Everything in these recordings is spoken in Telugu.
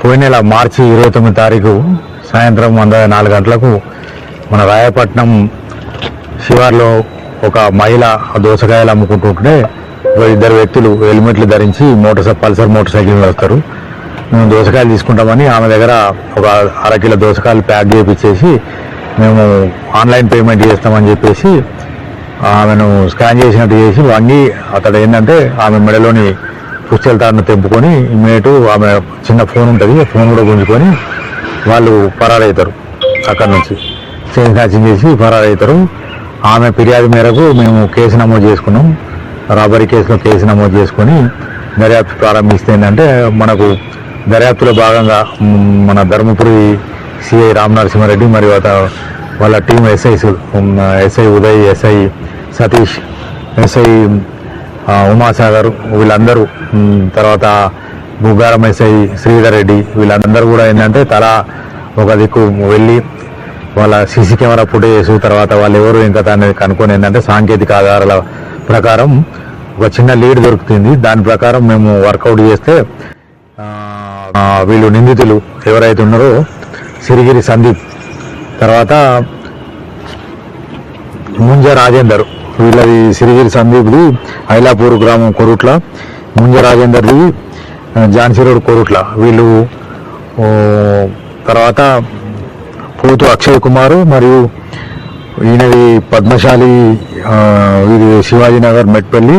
పోయిన నెల మార్చి ఇరవై తొమ్మిది తారీఖు సాయంత్రం వంద నాలుగు గంటలకు మన రాయపట్నం శివార్లో ఒక మహిళ దోసకాయలు అమ్ముకుంటుంటే ఇద్దరు వ్యక్తులు హెల్మెట్లు ధరించి మోటార్ పల్సర్ మోటార్ సైకిల్ మీద వస్తారు. మేము దోసకాయలు తీసుకుంటామని ఆమె దగ్గర ఒక అరకిలో దోసకాయలు ప్యాక్ చేయించేసి మేము ఆన్లైన్ పేమెంట్ చేస్తామని చెప్పేసి ఆమెను స్కాన్ చేసినట్టు చేసి వంగి అతడు ఏంటంటే ఆమె మెడలోని పుస్తల తాడును తెంపుకొని ఇమీడియట్ ఆమె చిన్న ఫోన్ ఉంటుంది ఫోన్ కూడా గుంజుకొని వాళ్ళు పరారవుతారు అక్కడి నుంచి. చైన్ స్నాచింగ్ చేసి పరారవుతారు ఆమె ఫిర్యాదు మేరకు మేము కేసు నమోదు చేసుకున్నాం. రాబరీ కేసులో కేసు నమోదు చేసుకొని దర్యాప్తు ప్రారంభిస్తే ఏంటంటే మనకు దర్యాప్తులో భాగంగా మన ధర్మపురి సిఐ రామనరసింహారెడ్డి మరి మరియు వాళ్ళ team SI SI Uday SI Satish SI Umasagar వీళ్ళందరూ తర్వాత బుగ్గారం ఎస్ఐ శ్రీధర్ రెడ్డి వీళ్ళందరూ కూడా ఏంటంటే తలా ఒక దిక్కు వెళ్ళి వాళ్ళ సీసీ కెమెరా ఫుటేజ్ తర్వాత వాళ్ళు ఎవరు ఇంకా అనేది కనుక్కొని ఏంటంటే సాంకేతిక ఆధారాల ప్రకారం ఒక చిన్న లీడ్ దొరుకుతుంది. దాని ప్రకారం మేము వర్కౌట్ చేస్తే వీళ్ళు నిందితులు ఎవరైతే ఉన్నారో సిరిగిరి సందీప్ తర్వాత ముంజ రాజేందర్ వీళ్ళది సిరిగిరి సందీప్ది ఐలాపూర్ గ్రామం కొరుట్ల ముంజ రాజేందర్ది ఆ, ఝాన్సీ రోడ్ కొరుట్ల. వీళ్ళు తర్వాత పోతు అక్షయ్ కుమారు మరియు ఈయనది పద్మశాలి ఇది శివాజీనగర్ మెట్పల్లి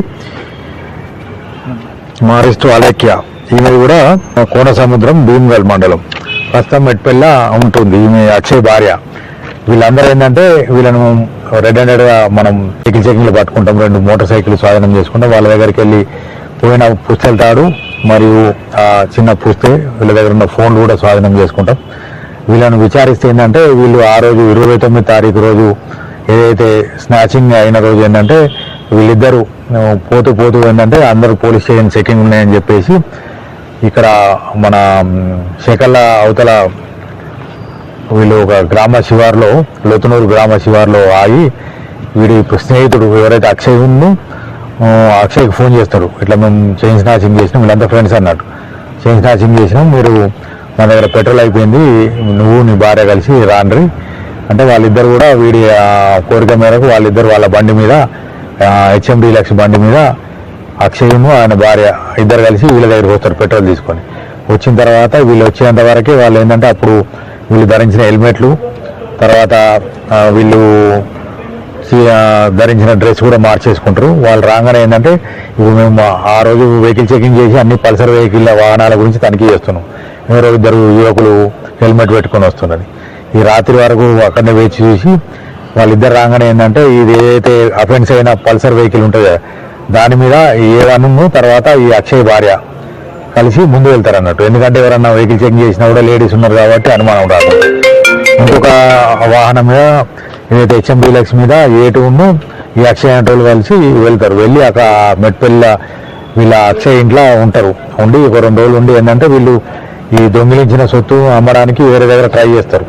మారిస్టు అలేఖ్య ఈమెది కూడా కోన సముద్రం భీమ్గల్ మండలం. ప్రస్తుతం మెట్పల్ల ఉంటుంది ఈమె అక్షయ్ భార్య. వీళ్ళందరూ ఏంటంటే వీళ్ళను రెడ్ హ్యాండెడ్గా మనం సైకిల్ చెకింగ్లు పట్టుకుంటాం రెండు మోటార్ సైకిల్ స్వాధీనం చేసుకుంటాం. వాళ్ళ దగ్గరికి వెళ్ళి పోయిన పుస్తల తాడు మరియు ఆ చిన్న పుస్తే వీళ్ళ దగ్గర ఉన్న ఫోన్లు కూడా స్వాధీనం చేసుకుంటాం. వీళ్ళను విచారిస్తే ఏంటంటే వీళ్ళు ఆ రోజు ఇరవై తొమ్మిది తారీఖు రోజు ఏదైతే స్నాచింగ్ అయిన రోజు ఏంటంటే వీళ్ళిద్దరూ పోతూ పోతూ ఏంటంటే అందరూ పోలీస్ స్టేషన్ చెకింగ్ ఉన్నాయని చెప్పేసి ఇక్కడ మన మ్, శకల్ల అవతల వీళ్ళు ఒక గ్రామ శివార్లో లోతునూరు గ్రామ శివార్లో ఆగి వీడి స్నేహితుడు ఎవరైతే అక్షయ్ ఉందో అక్షయ్కి ఫోన్ చేస్తారు. ఇట్లా మేము చైన్ స్నాచింగ్ చేసినాం వీళ్ళంతా ఫ్రెండ్స్ అన్నట్టు చైన్ స్నాచింగ్ చేసినాం మీరు మన దగ్గర పెట్రోల్ అయిపోయింది నువ్వు నీ భార్య కలిసి రాండ్రి. అంటే వాళ్ళిద్దరు కూడా వీడి కోరిక మేరకు వాళ్ళిద్దరు వాళ్ళ బండి మీద హెచ్ఎండి లక్ష బండి మీద అక్షయము ఆయన భార్య ఇద్దరు కలిసి వీళ్ళ దగ్గరికి వస్తారు పెట్రోల్ తీసుకొని. వచ్చిన తర్వాత వీళ్ళు వచ్చేంత వరకే వాళ్ళు ఏంటంటే అప్పుడు వీళ్ళు ధరించిన హెల్మెట్లు తర్వాత వీళ్ళు ధరించిన డ్రెస్ కూడా మార్చేసుకుంటారు. వాళ్ళు రాగానే ఏంటంటే ఇప్పుడు మేము ఆ రోజు వెహికల్ చెకింగ్ చేసి అన్ని పల్సర్ వెహికల్ వాహనాల గురించి తనిఖీ చేస్తున్నాం. ఎవరో ఇద్దరు యువకులు హెల్మెట్ పెట్టుకొని వస్తున్నది ఈ రాత్రి వరకు అక్కడనే వేచి చూసి వాళ్ళిద్దరు రాగానే ఏంటంటే ఇది ఏదైతే అఫెన్స్ అయిన పల్సర్ వెహికల్ ఉంటుందో దాని మీద ఏ వన్ను తర్వాత ఈ అక్షయ్ భార్య కలిసి ముందు వెళ్తారు అన్నట్టు. ఎందుకంటే ఎవరన్నా వెహికల్ చెక్ చేసినా కూడా లేడీస్ ఉన్నారు కాబట్టి అనుమానం రాదు. ఇంకొక వాహనం మీద ఏదైతే హెచ్ఎం డీలక్స్ మీద ఏ టూను ఈ అక్షయ్ ఆటోలు కలిసి వెళ్తారు. వెళ్ళి అక్కడ మెట్పల్లి వీళ్ళ అక్షయ్ ఇంట్లో ఉంటారు. ఉండి ఒక రెండు రోజులు ఉండి ఏంటంటే వీళ్ళు ఈ దొంగిలించిన సొత్తు అమ్మడానికి వేరే దగ్గర ట్రై చేస్తారు.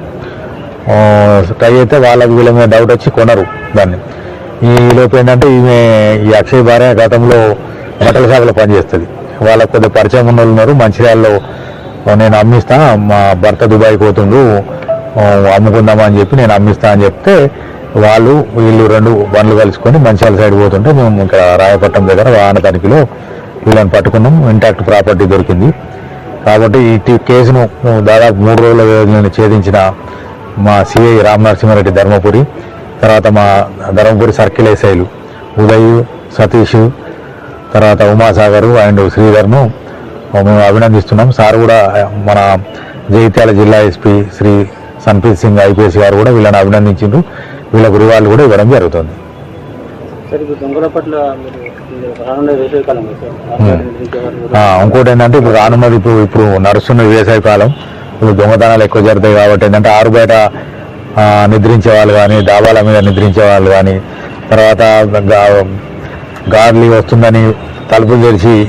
ట్రై అయితే వాళ్ళకి వీళ్ళ మీద డౌట్ వచ్చి కొనరు దాన్ని. ఈ లోపు ఏంటంటే ఈమె ఈ అక్షయ్ భార్య గతంలో బట్టల షాపులో పనిచేస్తుంది. వాళ్ళ కొద్దిగా పరిచయం ఉన్న వాళ్ళు ఉన్నారు. మంచిర్యాలలో నేను అమ్మిస్తా మా భర్త దుబాయ్ పోతుండు ఆ, అమ్ముకుందామా అని చెప్పి నేను అమ్మిస్తా అని చెప్తే వాళ్ళు వీళ్ళు రెండు బండ్లు కలుసుకొని మంచిర్యాల సైడ్ పోతుంటే మేము ఇక్కడ రాయపట్నం దగ్గర వాహన తనిఖీలో వీళ్ళని పట్టుకున్నాం. ఇంటాక్ట్ ప్రాపర్టీ దొరికింది. కాబట్టి ఈ కేసును దాదాపు మూడు రోజుల వ్యవధిలో ఛేదించిన మా సిఐ రామ్ నరసింహారెడ్డి ధర్మపురి తర్వాత మా ధర్మపురి సర్కిల్ ఎస్ఐలు ఉదయ్ సతీష్ తర్వాత ఉమాసాగర్ అండ్ శ్రీధర్ను మేము అభినందిస్తున్నాం. సార్ కూడా మన జగిత్యాల జిల్లా ఎస్పీ శ్రీ సన్ప్రీత్ సింగ్ ఐపీఎస్ గారు కూడా వీళ్ళని అభినందించారు వీళ్ళకు రివార్డు కూడా ఇవ్వడం జరుగుతుంది. ఇంకోటి ఏంటంటే ఇప్పుడు రానున్నది ఇప్పుడు ఇప్పుడు నడుస్తున్న వేసవి కాలం ఇప్పుడు దొంగతనాలు ఎక్కువ జరుగుతాయి కాబట్టి ఏంటంటే ఆరు బయట నిద్రించే వాళ్ళు కానీ డాబాల మీద నిద్రించే వాళ్ళు కానీ తర్వాత గాలి గార్లీ వస్తుందని తలుపులు తెరిచి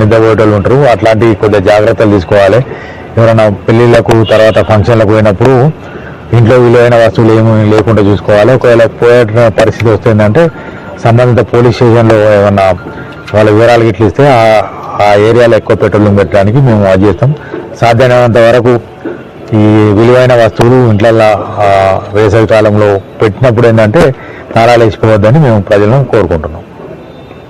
నిద్రపోయేటోళ్ళు ఉంటారు. అట్లాంటివి కొద్దిగా జాగ్రత్తలు తీసుకోవాలి. ఎవరైనా పెళ్ళిళ్ళకు తర్వాత ఫంక్షన్లకు పోయినప్పుడు ఇంట్లో విలువైన వస్తువులు ఏమి లేకుండా చూసుకోవాలి. ఒకవేళ పోయే పరిస్థితి వస్తుందంటే సంబంధిత పోలీస్ స్టేషన్లో ఏమన్నా వాళ్ళ వివరాలు గిట్లు ఇస్తే ఆ- ఏరియాలో ఎక్కువ పెట్రోలింగ్ పెట్టడానికి మేము అది చేస్తాం. సాధ్యమైనంత వరకు ఈ విలువైన వస్తువులు ఇంట్లల్లో వేసవి కాలంలో పెట్టినప్పుడు ఏంటంటే తాళాలు వేసుకోవద్దని మేము ప్రజలను కోరుకుంటున్నాం.